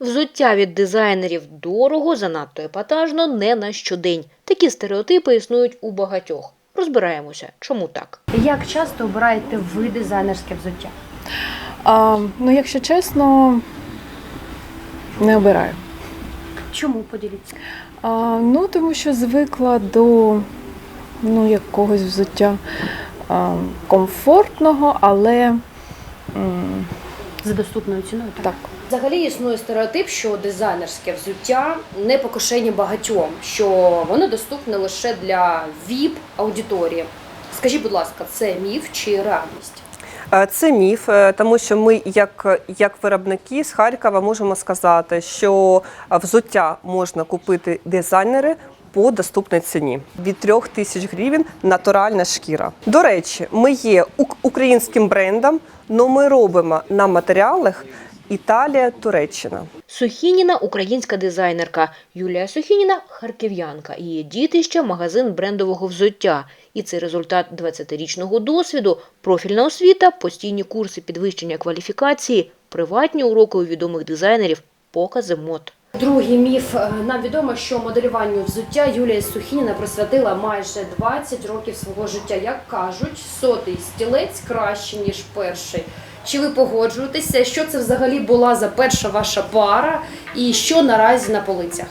Взуття від дизайнерів дорого, занадто епатажно, не на щодень. Такі стереотипи існують у багатьох. Розбираємося, чому так. Як часто обираєте ви дизайнерське взуття? А, ну, якщо чесно, не обираю. Чому поділіться? А, ну, тому що звикла до ну, якогось взуття а, комфортного, але м, За доступною ціною? так. Взагалі існує стереотип, що дизайнерське взуття не по кишені багатьом, що воно доступне лише для ВІП аудиторії. Скажіть, будь ласка, це міф чи реальність? Е, Це міф, е, тому що ми, як, як виробники з Харкова, можемо сказати, що взуття можна купити дизайнери по доступній ціні від 3 тисяч гривень натуральна шкіра. До речі, ми є ук- українським брендом, але ми робимо на матеріалах Італія, Туреччина. Сухініна українська дизайнерка. Юлія Сухініна харків'янка. Її дітище магазин брендового взуття. І це результат 20-річного досвіду, профільна освіта, постійні курси підвищення кваліфікації, приватні уроки у відомих дизайнерів, покази мод. Другий міф Е, нам відомо, що моделюванню взуття Юлія Сухініна присвятила майже 20 років свого життя. Як кажуть, сотий стілець краще ніж перший. Чи ви погоджуєтеся? Що це взагалі була за перша ваша пара, і що наразі на полицях?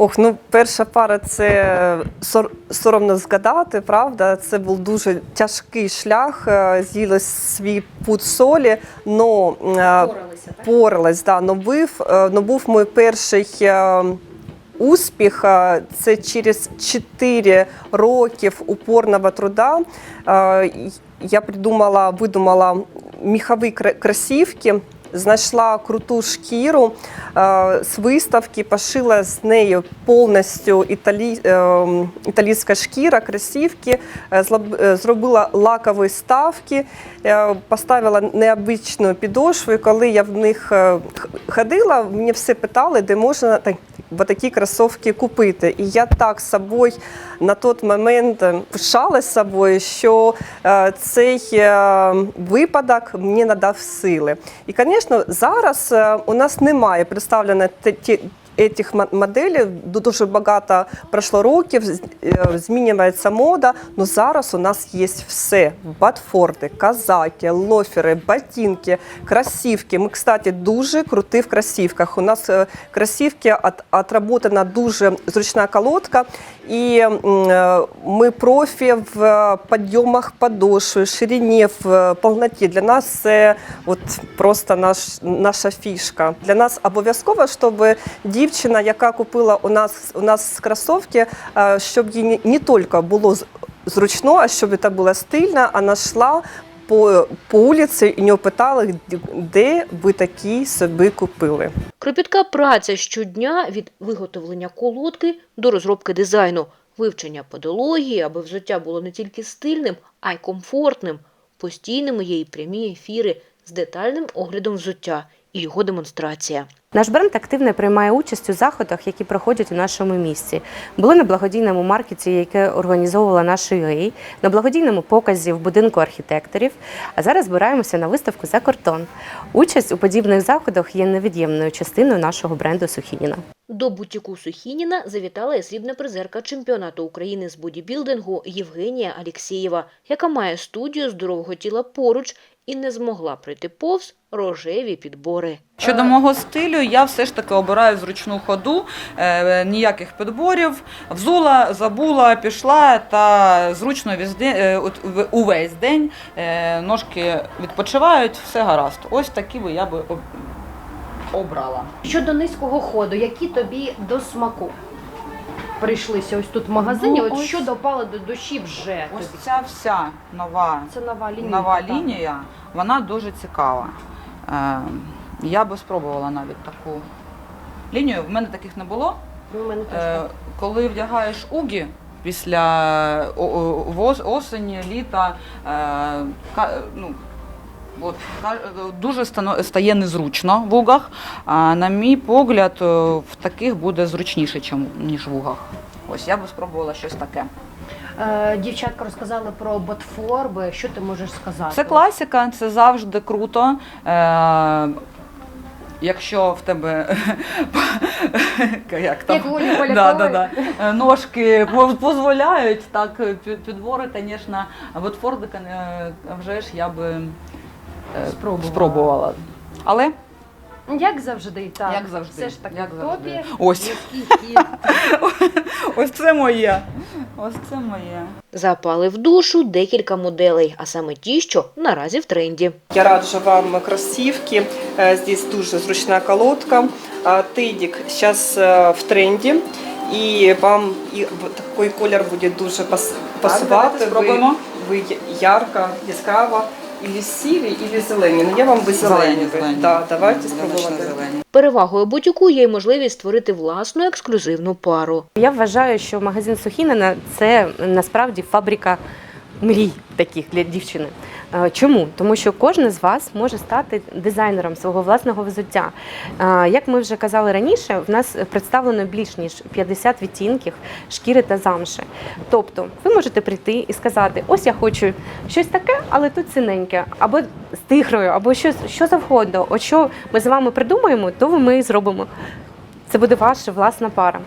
Ох, ну перша пара це сор- соромно згадати, правда. Це був дуже тяжкий шлях. е, З'їлось свій путь солі, но е, Поралися, поралась, да, но був, е, но був мій перший е, успіх. е, Це через 4 років упорного труда. е, Я придумала, видумала міхові кра- кросівки, знайшла круту шкіру е, з виставки, пошила з нею повністю італі, е, італійська шкіра, кросівки, е, зробила лакові ставки, поставила необичну підошву. І коли я в них ходила, мені все питали, де можна так, такі кросовки купити. І я так собою на той момент пишала собою, що е, цей е, випадок мені надав сили. І, звісно, зараз е, у нас немає представлено. Этих мо- моделей дуже багато пройшло років, е, змінюється мода. але зараз у нас є все: батфорди, казаки, лофери, ботинки, кросівки. Ми, кстати, дуже круті в кросівках. У нас красівки кросівки от- отработана дуже зручна колодка, і м, е, ми профі в е, підйомах подошви, ширині, в е, повноті. Для нас це просто наш, наша фішка. Для нас обов'язково, щоб дівчина, яка купила у нас у нас кросівки, щоб їй не, не тільки було зручно, а щоб це було стильно, вона йшла по, по вулиці і нього питали, де ви такі собі купили. Кропітка праця щодня від виготовлення колодки до розробки дизайну, вивчення подології, аби взуття було не тільки стильним, а й комфортним. Постійними є і прямі ефіри з детальним оглядом взуття і його демонстрація. Наш бренд активно приймає участь у заходах, які проходять у нашому місті. Були на благодійному маркеті, яке організовувала наша UA, на благодійному показі в будинку архітекторів. А зараз збираємося на виставку за кордон. Участь у подібних заходах є невід'ємною частиною нашого бренду Сухініна. До бутіку Сухініна завітала і срібна призерка чемпіонату України з бодібілдингу Євгенія Алєксєєва, яка має студію здорового тіла поруч і не змогла пройти повз рожеві підбори. Щодо мого стилю, я все ж таки обираю зручну ходу, е, ніяких підборів. Взула, забула, пішла та зручно весь е, увесь день е, ножки відпочивають, все гаразд. Ось такі би я би об- обрала. Щодо низького ходу, які тобі до смаку прийшлися ось тут в магазині? Ну, от ось- що допало до душі вже Ось тобі? ця вся нова, Це нова лінія. нова лінія, вона дуже цікава. Е, Я би спробувала навіть таку лінію. В мене таких не було. Ну, у мене теж Е, так. коли вдягаєш угі після о- о- вос- осені, літа, е, ка- ну, от, дуже стає незручно в угах. А на мій погляд, е, в таких буде зручніше, ніж в угах. Ось я би спробувала щось таке. Е, Дівчатка розказали про ботфорби. Що ти можеш сказати? Це класика, це завжди круто. Е, якщо в тебе як там, Як да, да, да, ножки дозволяють, так підбори, звісно, а от Фордика е, вже ж я би Спробувала. спробувала. Але Як завжди, так. Як завжди, Все ж таки як завжди. Ось. ось це моє. Ось це моє. Запали в душу декілька моделей, а саме ті, що наразі в тренді. Я раджу вам кроссівки. Е, Здесь дуже зручна колодка. А, Тедик сейчас в тренді. І вам і такий колір буде дуже пас- пасувати. давайте Ви, спробуємо. ви ярко, яскраво, і сірі, і зелені. Ну я вам би зелені. Да, давайте спробувати. зелені. Перевагою бутіку є й можливість створити власну ексклюзивну пару. Я вважаю, що магазин Сухінина це насправді фабрика мрій таких для дівчини. Е, Чому? Тому що кожен з вас може стати дизайнером свого власного взуття. Е, Як ми вже казали раніше, в нас представлено більш ніж 50 відтінків шкіри та замши. Тобто, ви можете прийти і сказати: ось я хочу щось таке, але тут ціненьке, або з тигрою, або щось що завгодно. От що ми з вами придумаємо, то ми і зробимо. Це буде ваша власна пара.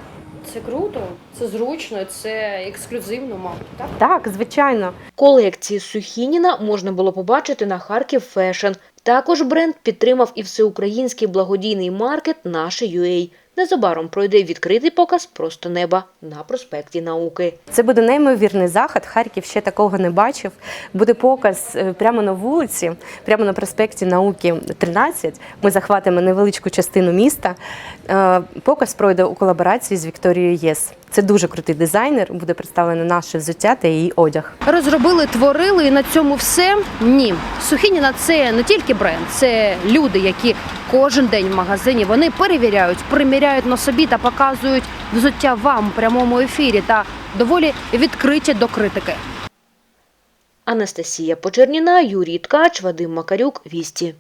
Це круто, це зручно, це ексклюзивно, мабуть. Так? Так, звичайно. Колекції Сухініна можна було побачити на Харків Фешн. Також бренд підтримав і всеукраїнський благодійний маркет «Наше UA». Незабаром пройде відкритий показ просто неба на проспекті науки. Це буде неймовірний захід. Харків ще такого не бачив. Буде показ е, прямо на вулиці, прямо на проспекті науки 13. Ми захватимо невеличку частину міста. Е, Показ пройде у колаборації з Вікторією Єс. Це дуже крутий дизайнер. Буде представлено наше взуття та її одяг. Розробили, творили і на цьому все. Ні. Сухініна це не тільки бренд, це люди, які кожен день в магазині вони перевіряють, приміряють на собі та показують взуття вам у прямому ефірі та доволі відкриті до критики. Анастасія Почерніна, Юрій Ткач, Вадим Макарюк, Вісті.